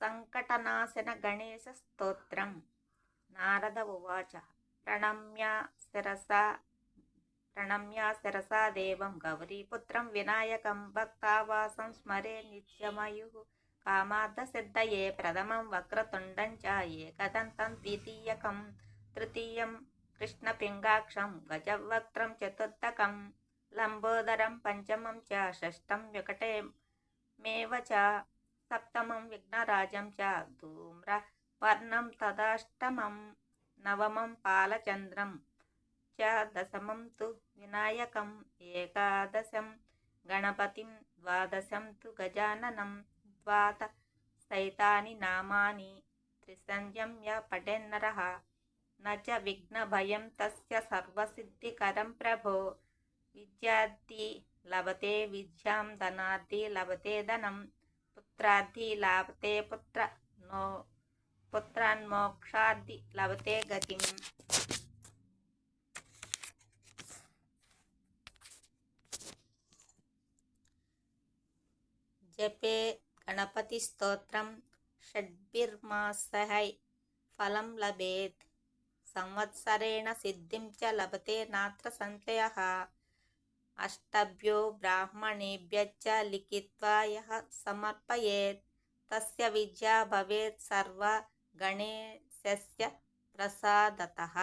సంకటనాశన గణేశ స్తోత్రం. నారద ఉవాచ. ప్రణమ్య శిరస ప్రణమ్య శిరసా దేవం. గౌరీపుత్రం వినాయకం. భక్తావాసం స్మరే నిత్యమయు. కామార్థసిద్ధయే ప్రథమం వక్రతుండం చ ఏకదంతం ద్వితీయకం. తృతీయం కృష్ణపింగాక్షం. గజవక్త్రం చతుర్థకం. లంబోదరం పంచమం చ షష్టం వికటమేవ చ సప్తమం విఘ్నరాజం చ ధూమ్ర వర్ణం తదాష్టమం నవమం పాలచంద్రం చ దశమం తు వినాయకం ఏకాదశం గణపతిం ద్వాదశం తు గజాననం ద్వాత సైతాని నామాని త్రిసంజమ్య పటేన్నర నచ చ విఘ్నభయం తస్య సర్వసిద్ధికరం ప్రభో విద్యార్థి లభతే విద్యాం ధనార్థి లభతే ధనం పుత్రాది లాభతే పుత్ర నో పుత్రాన్ మోక్షాది లభతే గతి. జపే గణపతి స్తోత్రం. షడ్భిర్మాసై ఫలం లభేత్. సంవత్సరేణ సిద్ధిం చ లభతే నాత్ర సంశయ. అష్టభ్యో బ్రాహ్మణేభ్యచ్చ లిఖిత్వా యః సమర్పయేత్ తస్య విద్యా భవేత్ సర్వ గణేశస్య ప్రసాదతః